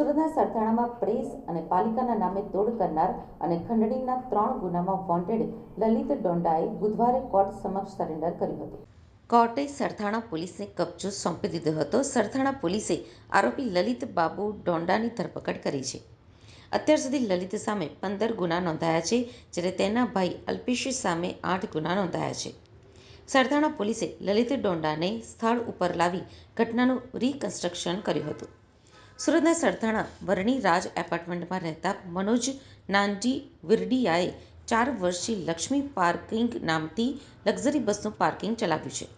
સુરતના સરથાણામાં પ્રેસ અને પાલિકાના નામે તોડ કરનાર અને ખંડણીના ત્રણ ગુનામાં વોન્ટેડ લલિત ડોંડાએ બુધવારે કોર્ટ સમક્ષ સરેન્ડર કર્યું હતું. કોર્ટે સરથાણા પોલીસને કબજો સોંપી દીધો હતો. સરથાણા પોલીસે આરોપી લલિત બાબુ ડોંડાની ધરપકડ કરી છે. અત્યાર સુધી લલિત સામે પંદર ગુના નોંધાયા છે, જ્યારે તેના ભાઈ અલ્પેશ સામે આઠ ગુના નોંધાયા છે. સરથાણા પોલીસે લલિત ડોંડાને સ્થળ ઉપર લાવી ઘટનાનું રિકન્સ્ટ્રક્શન કર્યું હતું. સુરતના સરથાણા વરણી રાજ એપાર્ટમેન્ટમાં રહેતા મનોજ નાનજી વિરડિયાએ ચાર વર્ષથી લક્ષ્મી પાર્કિંગ નામથી લક્ઝરી બસનું પાર્કિંગ ચલાવ્યું છે.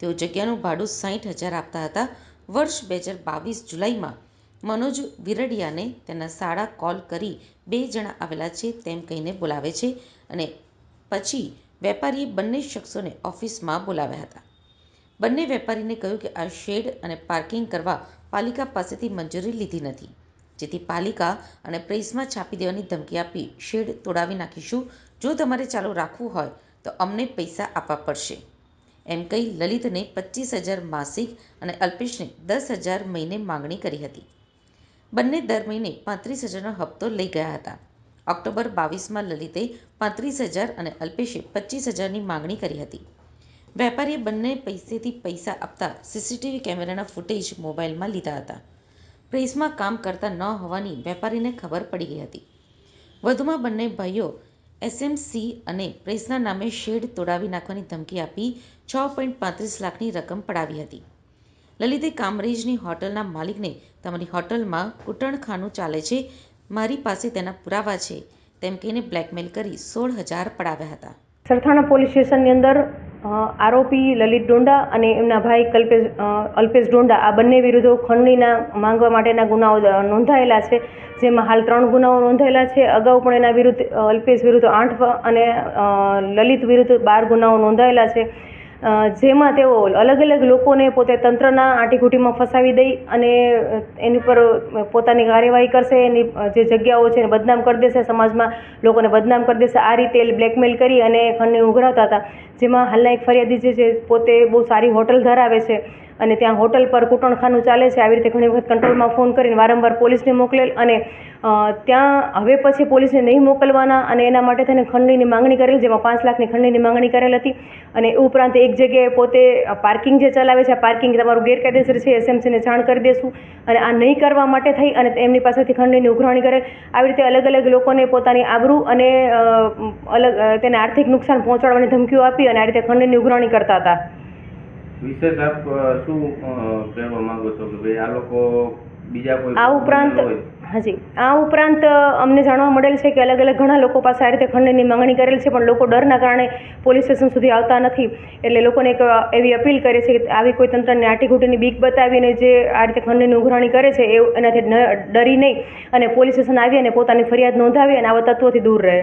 તેઓ જગ્યાનું ભાડું સાઠ હજાર આપતા હતા. વર્ષ બે હજાર બાવીસ જુલાઈમાં મનોજ વિરડિયાને તેના શાળા કોલ કરી બે જણા આવેલા છે તેમ કહીને બોલાવે છે અને પછી વેપારીએ બંને શખ્સોને ઓફિસમાં બોલાવ્યા હતા. બંને વેપારીને કહ્યું કે આ શેડ અને પાર્કિંગ કરવા પાલિકા પાસેથી મંજૂરી લીધી નથી. જેથી પાલિકા અને પ્રેસમાં છાપી દેવાની ધમકી આપી શેડ તોડાવી નાખીશું. જો તમારે ચાલુ રાખવું હોય તો અમને પૈસા આપવા પડશે. એમ કહી લલિતને પચીસ હજાર માસિક અને અલ્પેશને દસ હજાર મહિને માંગણી કરી હતી. બંને દર મહિને પાંત્રીસ હજારનો હપ્તો લઈ ગયા હતા. ઓક્ટોબર બાવીસમાં લલિતે પાંત્રીસ હજાર અને અલ્પેશે પચીસ હજારની માંગણી કરી હતી. વેપારીએ બંને પૈસેથી પૈસા આપતા સીસીટીવી કેમેરાના ફૂટેજ મોબાઈલમાં લીધા હતા. પ્રેસમાં કામ કરતા ન હોવાની વેપારીને ખબર પડી ગઈ હતી. વધુમાં બંને ભાઈઓ એસએમસી અને પ્રેસના નામે શેડ તોડાવી નાખવાની ધમકી આપી છ પોઈન્ટ પાંત્રીસ લાખની રકમ પડાવી હતી. લલિતે કામરેજની હોટલના માલિકને તમારી હોટલમાં કૂટણખાનું ચાલે છે, મારી પાસે તેના પુરાવા છે, તેમ કહીને બ્લેકમેલ કરી સોળ હજાર પડાવ્યા હતા. સરથાણા પોલીસ સ્ટેશનની અંદર આરોપી લલિત ડોંડા અને એમના ભાઈ કલ્પેશ અલ્પેશ ડોંડા, આ બંને વિરુદ્ધ ખંડણીના માંગવા માટેના ગુનાઓ નોંધાયેલા છે. જેમાં હાલ ત્રણ ગુનાઓ નોંધાયેલા છે. અગાઉ પણ એના વિરુદ્ધ અલ્પેશ વિરુદ્ધ આઠ અને લલિત વિરુદ્ધ બાર ગુનાઓ નોંધાયેલા છે. જેમાં તેઓ અલગ અલગ લોકોને પોતે તંત્રના આંટીઘૂંટીમાં ફસાવી દઈ અને એની પર પોતાની કાર્યવાહી કરશે. એની જે જગ્યાઓ છે એને બદનામ કરી દેશે. સમાજમાં લોકોને બદનામ કરી દેશે. આ રીતે બ્લેકમેલ કરી અને ખંડને ઉઘરાવતા હતા. જેમાં હાલના એક ફરિયાદી જે છે પોતે બહુ સારી હોટલ ધરાવે છે અને ત્યાં હોટલ પર કૂટણખાનું ચાલે છે. આવી રીતે ઘણી વખત કંટ્રોલમાં ફોન કરીને વારંવાર પોલીસને મોકલેલ અને ત્યાં હવે પછી પોલીસને નહીં મોકલવાના અને એના માટે થઈને ખંડણીની માંગણી કરેલ જેમાં પાંચ લાખની ખંડણીની માંગણી કરેલ હતી. અને એ ઉપરાંત એક જગ્યાએ પોતે પાર્કિંગ જે ચલાવે છે પાર્કિંગ તમારું ગેરકાયદેસર છે એસએમસીને જાણ કરી દેશું. અને આ નહીં કરવા માટે થઈ અને એમની પાસેથી ખંડણીની ઉઘરાણી કરેલ. આવી રીતે અલગ અલગ લોકોને પોતાની આબરૂ અને અલગ તેને આર્થિક નુકસાન પહોંચાડવાની ધમકીઓ આપી અને આ રીતે ખંડણીની ઉઘરાણી કરતા હતા. વિશેષ આપ શું કહેવા માંગો છો કે ભાઈ આ લોકો બીજા કોઈ આ ઉપરાંત હાજી. આ ઉપરાંત અમને જાણવા મળેલ છે કે અલગ અલગ ઘણા લોકો પાસે આ રીતે ખંડણીની માંગણી કરેલ છે, પણ લોકો ડરના કારણે પોલીસ સ્ટેશન સુધી આવતા નથી. એટલે લોકોને એક એવી અપીલ કરે છે કે આવી કોઈ તંત્રને આટીઘૂટીની બીક બતાવીને જે આ રીતે ખંડની ઉઘરાણી કરે છે, એ એનાથી ડરી નહીં અને પોલીસ સ્ટેશન આવી અને પોતાની ફરિયાદ નોંધાવી અને આવા તત્વોથી દૂર રહે.